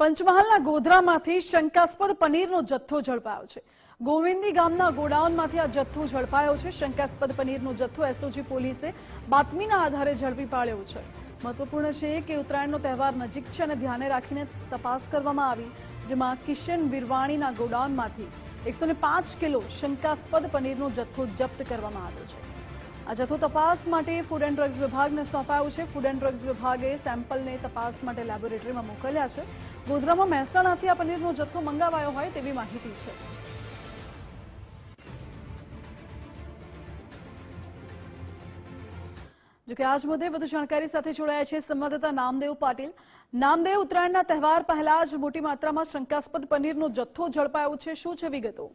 પંચમહાલના ગોધરામાંથી શંકાસ્પદ પનીરનો જથ્થો ઝડપાયો છે. ગોવિંદી ગામના ગોડાઉનમાંથી આ જથ્થો ઝડપાયો છે. શંકાસ્પદ પનીરનો જથ્થો એસઓજી પોલીસે બાતમીના આધારે ઝડપી પાડ્યો છે. મહત્વપૂર્ણ છે કે ઉત્તરાયણનો તહેવાર નજીક છે અને ધ્યાને રાખીને તપાસ કરવામાં આવી, જેમાં કિશન વિરવાણીના ગોડાઉનમાંથી એકસો કિલો શંકાસ્પદ પનીરનો જથ્થો જપ્ત કરવામાં આવ્યો છે. આ જથ્થો તપાસ માટે ફૂડ એન્ડ ડ્રગ્સ વિભાગને સોંપાયો છે. ફૂડ એન્ડ ડ્રગ્સ વિભાગે સેમ્પલને તપાસ માટે લેબોરેટરીમાં મોકલ્યા છે. ગોધરામાં મહેસાણાથી આ પનીરનો જથ્થો મંગાવાયો હોય તેવી માહિતી છે. જોકે આજ મુદ્દે વધુ જાણકારી સાથે જોડાયા છે સંવાદદાતા નામદેવ પાટીલ. નામદેવ, ઉત્તરાયણના તહેવાર પહેલા જ મોટી માત્રામાં શંકાસ્પદ પનીરનો જથ્થો ઝડપાયો છે. શું છે વિગતો?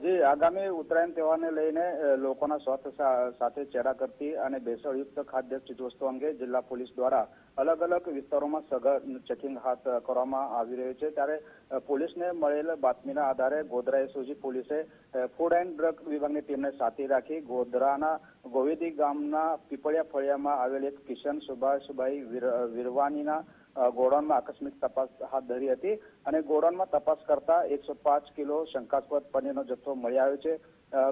જી આગામી ઉત્તરાયણ તહેવારને લઈને લોકોના સ્વાસ્થ્ય સાથે ચેડા કરતી અને ભેળસેળયુક્ત ખાદ્ય ચીજવસ્તુ અંગે જિલ્લા પોલીસ દ્વારા અલગ અલગ વિસ્તારોમાં સઘન ચેકિંગ હાથ કરવામાં આવી રહ્યું છે. ત્યારે પોલીસને મળેલ બાતમીના આધારે ગોધરા એસઓજી પોલીસે ફૂડ એન્ડ ડ્રગ વિભાગની ટીમને સાથે રાખી ગોધરાના ગોવેદી ગામના પીપળિયા ફળિયામાં આવેલ એક કિશન સુભાષભાઈ વિરવાનીના ગોડાઉનમાં આકસ્મિક તપાસ હાથ ધરી હતી અને ગોડાઉનમાં તપાસ કરતા એકસો પાંચ કિલો શંકાસ્પદ પનીરનો જથ્થો મળી આવ્યો છે.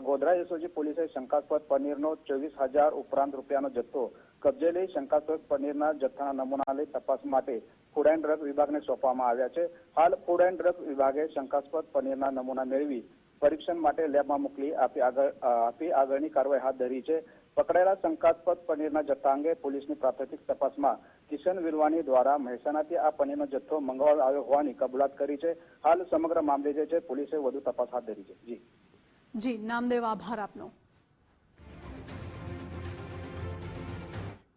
ગોધરા એસઓજી પોલીસે શંકાસ્પદ પનીરનો ચોવીસ હજાર ઉપરાંત રૂપિયાનો જથ્થો કબજે લઈ શંકાસ્પદ પનીરના જથ્થાના નમૂના લઈ તપાસ માટે ફૂડ એન્ડ ડ્રગ વિભાગને સોંપવામાં આવ્યા છે. હાલ ફૂડ એન્ડ ડ્રગ વિભાગે શંકાસ્પદ પનીરના નમૂના મેળવી પરીક્ષણ માટે લેબમાં મોકલી આપી આગળ આપી આગળની કાર્યવાહી હાથ ધરી છે. પકડાયેલા શંકાસ્પદ પનીરના જથ્થા અંગે પોલીસની પ્રાથમિક તપાસમાં કિશન વિરવાની દ્વારા મહેસાણાથી આ પનીરનો જથ્થો મંગાવવામાં આવ્યો હોવાની કબૂલાત કરી છે. હાલ સમગ્ર મામલે જે છે, પોલીસે વધુ તપાસ હાથ ધરી છે. જી. જી, નામદેવ આભાર આપનો.